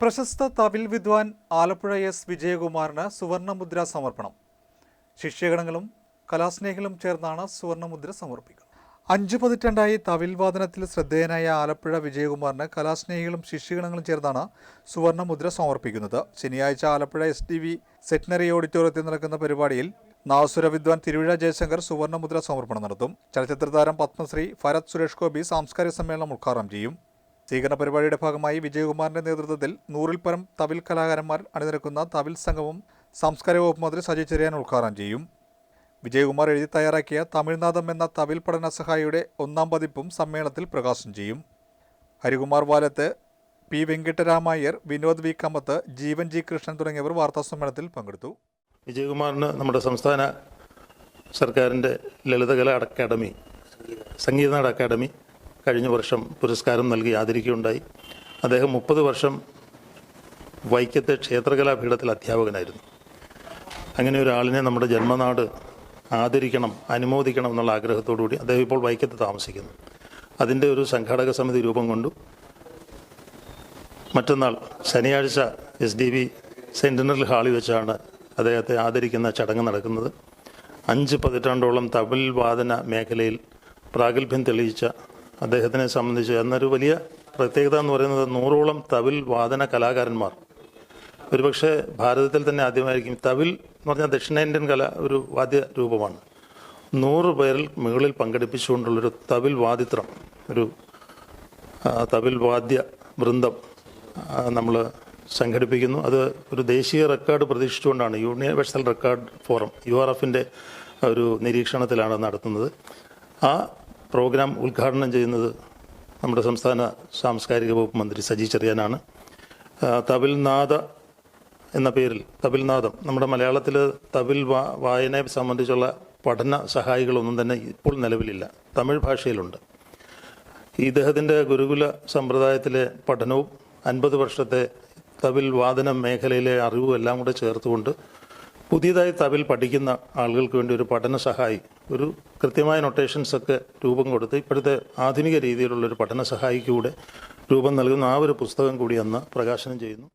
പ്രശസ്ത തവിൽ വിദ്വാൻ ആലപ്പുഴ എസ്. വിജയകുമാറിന് സുവർണമുദ്ര സമർപ്പണം. ശിഷ്യഗണങ്ങളും കലാസ്നേഹികളും ചേർന്നാണ് സുവർണമുദ്ര സമർപ്പിക്കുന്നത് അഞ്ചു പതിറ്റണ്ടായി തവിൽ വാദനത്തിൽ ശ്രദ്ധേയനായ ആലപ്പുഴ വിജയകുമാറിന് കലാസ്നേഹികളും ശിഷ്യഗണങ്ങളും ചേർന്നാണ് സുവർണമുദ്ര സമർപ്പിക്കുന്നത്. ശനിയാഴ്ച Alappuzha S T V centenary ഓഡിറ്റോറിയത്തിൽ നടക്കുന്ന പരിപാടിയിൽ നാസുര വിദ്വാൻ തിരുവിഴ ജയശങ്കർ സുവർണമുദ്ര സമർപ്പണം നടത്തും. ചലച്ചിത്ര താരം പത്മശ്രീ ഭരത് സുരേഷ് ഗോപി സാംസ്കാരിക സമ്മേളനം ഉദ്ഘാടനം ചെയ്യും. സ്വീകരണ പരിപാടിയുടെ ഭാഗമായി വിജയകുമാറിന്റെ നേതൃത്വത്തിൽ നൂറിൽ പരം തവിൽ കലാകാരന്മാർ അണിനിരക്കുന്ന തവിൽ സംഘവും സാംസ്കാരിക വകുപ്പ് മന്ത്രി സജി ചെറിയാൻ ഉദ്ഘാടനം ചെയ്യും. വിജയകുമാർ എഴുതി തയ്യാറാക്കിയ തമിഴ്നാഥം എന്ന തവിൽ പഠന സഹായിയുടെ ഒന്നാം പതിപ്പും സമ്മേളനത്തിൽ പ്രകാശനം ചെയ്യും. Harikumar Valath P Venkitaramayyar Vinod V Kammath Jeevan G Krishnan തുടങ്ങിയവർ വാർത്താസമ്മേളനത്തിൽ പങ്കെടുത്തു. വിജയകുമാറിന് നമ്മുടെ സംസ്ഥാന സർക്കാരിന്റെ ലളിതകല അക്കാദമി സംഗീതനാട് അക്കാദമി കഴിഞ്ഞ വർഷം പുരസ്കാരം നൽകി ആദരിക്കുകയുണ്ടായി. അദ്ദേഹം മുപ്പത് വർഷം വൈക്കത്തെ ക്ഷേത്രകലാപീഠത്തിൽ അധ്യാപകനായിരുന്നു. അങ്ങനെ ഒരാളിനെ നമ്മുടെ ജന്മനാട് ആദരിക്കണം അനുമോദിക്കണം എന്നുള്ള ആഗ്രഹത്തോടുകൂടി അദ്ദേഹം ഇപ്പോൾ വൈക്കത്ത് താമസിക്കുന്നു. അതിന്റെ ഒരു സംഘാടക സമിതി രൂപം കൊണ്ടു. മറ്റന്നാൾ ശനിയാഴ്ച എസ് ഡി ബി സെന്റിനറൽ ഹാളിൽ വെച്ചാണ് അദ്ദേഹത്തെ ആദരിക്കുന്ന ചടങ്ങ് നടക്കുന്നത്. അഞ്ച് പതിറ്റാണ്ടോളം തമിഴ് വാദന മേഖലയിൽ പ്രാഗൽഭ്യം തെളിയിച്ച അദ്ദേഹത്തിനെ സംബന്ധിച്ച് എന്നൊരു വലിയ പ്രത്യേകത എന്ന് പറയുന്നത് നൂറോളം തവിൽ വാദന കലാകാരന്മാർ. ഒരുപക്ഷെ ഭാരതത്തിൽ തന്നെ ആദ്യമായിരിക്കും. തവിൽ എന്ന് പറഞ്ഞാൽ ദക്ഷിണേന്ത്യൻ കല ഒരു വാദ്യ രൂപമാണ്. നൂറ് പേരിൽ മുകളിൽ പങ്കെടുപ്പിച്ചുകൊണ്ടുള്ളൊരു തവിൽ വാദിത്രം ഒരു തവിൽ വാദ്യ വൃന്ദം നമ്മൾ സംഘടിപ്പിക്കുന്നു. അത് ഒരു ദേശീയ record പ്രതീക്ഷിച്ചുകൊണ്ടാണ് universal record forum U R എഫിന്റെ ഒരു നിരീക്ഷണത്തിലാണ് നടത്തുന്നത്. ആ പ്രോഗ്രാം ഉദ്ഘാടനം ചെയ്യുന്നത് നമ്മുടെ സംസ്ഥാന സാംസ്കാരിക വകുപ്പ് മന്ത്രി സജി ചെറിയാനാണ്. തവിൽനാഥ എന്ന പേരിൽ തവിൽനാഥം നമ്മുടെ മലയാളത്തിൽ തവിൽ വായനയെ സംബന്ധിച്ചുള്ള പഠന സഹായികളൊന്നും തന്നെ ഇപ്പോൾ നിലവിലില്ല. തമിഴ് ഭാഷയിലുണ്ട്. ഇദ്ദേഹത്തിന്റെ ഗുരുകുല സമ്പ്രദായത്തിലെ പഠനവും അൻപത് വർഷത്തെ തവിൽ വാദന മേഖലയിലെ അറിവും എല്ലാം കൂടെ ചേർത്തുകൊണ്ട് പുതിയതായി തവിൽ പഠിക്കുന്ന ആളുകൾക്ക് വേണ്ടി ഒരു പഠന സഹായി ഒരു കൃത്യമായ നൊട്ടേഷൻസ് ഒക്കെ രൂപം കൊടുത്ത് ഇപ്പോഴത്തെ ആധുനിക രീതിയിലുള്ള ഒരു പഠന സഹായിക്കൂടെ രൂപം നൽകുന്ന ആ ഒരു പുസ്തകം കൂടി അന്ന് പ്രകാശനം ചെയ്യുന്നു.